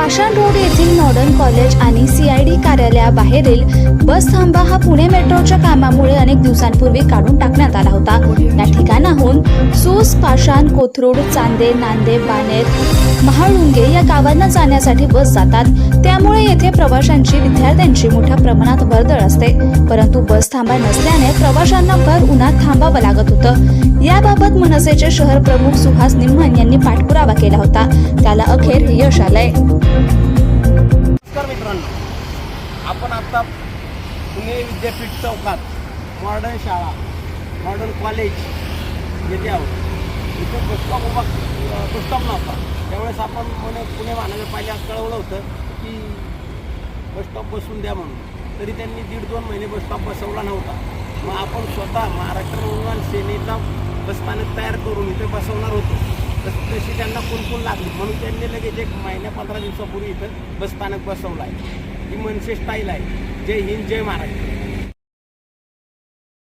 पाषाण road येथील modern college आणि CID कार्यालयाबाहेरील बस थांबा हा पुणे मेट्रोच्या कामामुळे अनेक दिवसांपूर्वी काढून टाकण्यात आला होता. या ठिकाणाहून सूस पाषाण कोथरूड चांदे नांदे बानेर महाळुंगे या गावांना जाण्यासाठी बस जातात. त्यामुळे येथे प्रवाशांची विद्यार्थ्यांची मोठ्या प्रमाणात वर्दळ असते. परंतु बस थांबा नसल्याने प्रवाशांना भर उन्हात थांबावं लागत होतं. याबाबत मनसेचे शहर प्रमुख सुहास निम्मन यांनी पाठपुरावा केला होता. त्याला अखेर यश आलंय. आपण आता पुणे विद्यापीठ चौकात मॉडर्न शाळा मॉडर्न कॉलेज येथे आहोत. इथे बसस्टॉप उभा बसस्टॉप नव्हता. त्यावेळेस आपण म्हणे पुणे महानगरपालिका कळवलं होतं की बसस्टॉप बसवून द्या म्हणून. तरी त्यांनी दीड दोन महिने बसस्टॉप बसवला नव्हता. मग आपण स्वतः महाराष्ट्र नवनिर्माण सेनेचा बसस्थानक तयार करून इथे बसवणार होतो. तस तशी त्यांना कुणकुण लागली. म्हणून त्यांनी लगेच एक महिन्या पंधरा दिवसापूर्वी इथं बसस्थानक बसवलं आहे. ही मनसे स्टाईल आहे. जय हिंद जय महाराष्ट्र.